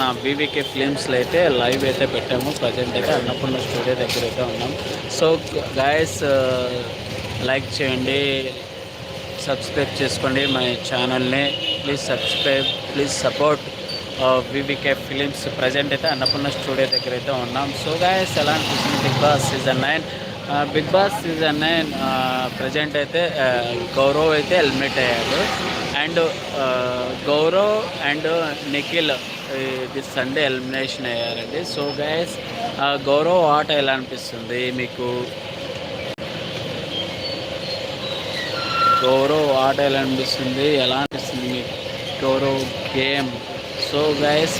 నా బీవీకే ఫిలిమ్స్లో అయితే లైవ్ అయితే పెట్టాము. ప్రజెంట్ అయితే అన్నపూర్ణ స్టూడియో దగ్గర అయితే ఉన్నాం. సో గాయస్ లైక్ చేయండి సబ్స్క్రైబ్ చేసుకోండి మా ఛానల్ని please subscribe please support VVK films present అయితే అన్నపూర్ణ స్టూడియో దగ్గర అయితే ఉన్నాం. సో గాయస్ ఎలా అనిపిస్తుంది Big Boss season nine Big Boss season nine present అయితే గౌరవ్ అయితే హెల్మెట్ అయ్యాడు. అండ్ గౌరవ్ అండ్ నిఖిల్ ఇది సండే ఎలిమినేషన్ అయ్యారండి. సో గైస్ గౌరవ్ ఆట ఎలా అనిపిస్తుంది మీకు? గౌరవ్ ఆట ఎలా అనిపిస్తుంది? ఎలా అనిపిస్తుంది మీకు? Gaurav game so guys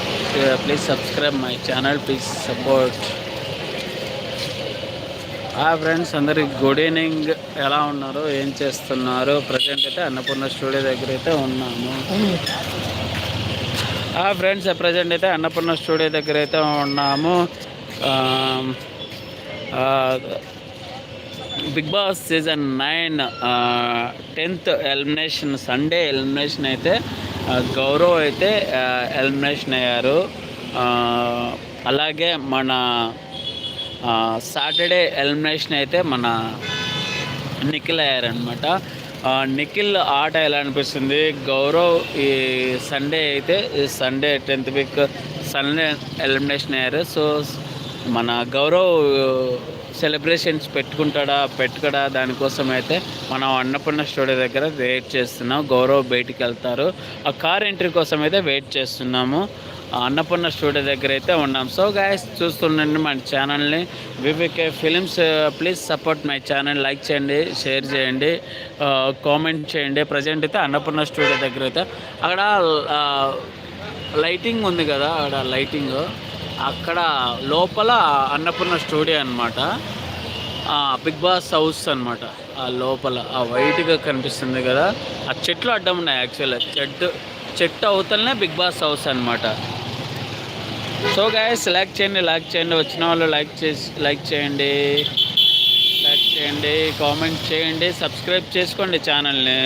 please subscribe my channel please support ఆ ఫ్రెండ్స్ అందరికి గుడ్ ఈవినింగ్ ఎలా ఉన్నారు? ఏం చేస్తున్నారు? ప్రజెంట్ అయితే అన్నపూర్ణ స్టూడియో దగ్గర అయితే ఉన్నాము. ఆ ఫ్రెండ్స్ ప్రజెంట్ అయితే అన్నపూర్ణ స్టూడియో దగ్గర అయితే ఉన్నాము. Big Boss season nine tenth elimination Sunday elimination అయితే uh, గౌరవ్ అయితే uh, ఎలిమినేషన్ అయ్యారు. Uh, అలాగే మన సాటర్డే ఎలిమినేషన్ అయితే మన నిఖిల్ అయ్యారనమాట నిఖిల్ ఆట ఎలా అనిపిస్తుంది? గౌరవ్ ఈ సండే అయితే ఈ Sunday tenth week Sunday elimination అయ్యారు. సో మన గౌరవ్ సెలబ్రేషన్స్ పెట్టుకుంటాడా పెట్టుకడా? దానికోసం అయితే మనం అన్నపూర్ణ స్టూడియో దగ్గర వెయిట్ చేస్తున్నాం. గౌరవ్ బయటికి వెళ్తారు. ఆ కార్ ఎంట్రీ కోసం అయితే వెయిట్ చేస్తున్నాము. అన్నపూర్ణ స్టూడియో దగ్గర అయితే ఉన్నాం. సో గాయస్ చూస్తుండండి మన ఛానల్ని VVK films please support my channel like చేయండి షేర్ చేయండి uh, కామెంట్ చేయండి. ప్రజెంట్ అయితే అన్నపూర్ణ స్టూడియో దగ్గర అయితే. అక్కడ uh, లైటింగ్ ఉంది కదా అక్కడ లైటింగ్ అక్కడ లోపల అన్నపూర్ణ స్టూడియో అనమాట బిగ్ బాస్ హౌస్ అనమాట ఆ లోపల ఆ వైట్గా కనిపిస్తుంది కదా. ఆ చెట్లు అడ్డం ఉన్నాయి యాక్చువల్గా చెట్టు చెట్టు అవతలనే బిగ్ బాస్ హౌస్ అనమాట సో గాయస్ లైక్ చేయండి లైక్ చేయండి. వచ్చిన వాళ్ళు లైక్ చేసి లైక్ చేయండి. లైక్ చేయండి కామెంట్ చేయండి. సబ్స్క్రైబ్ చేసుకోండి ఛానల్ని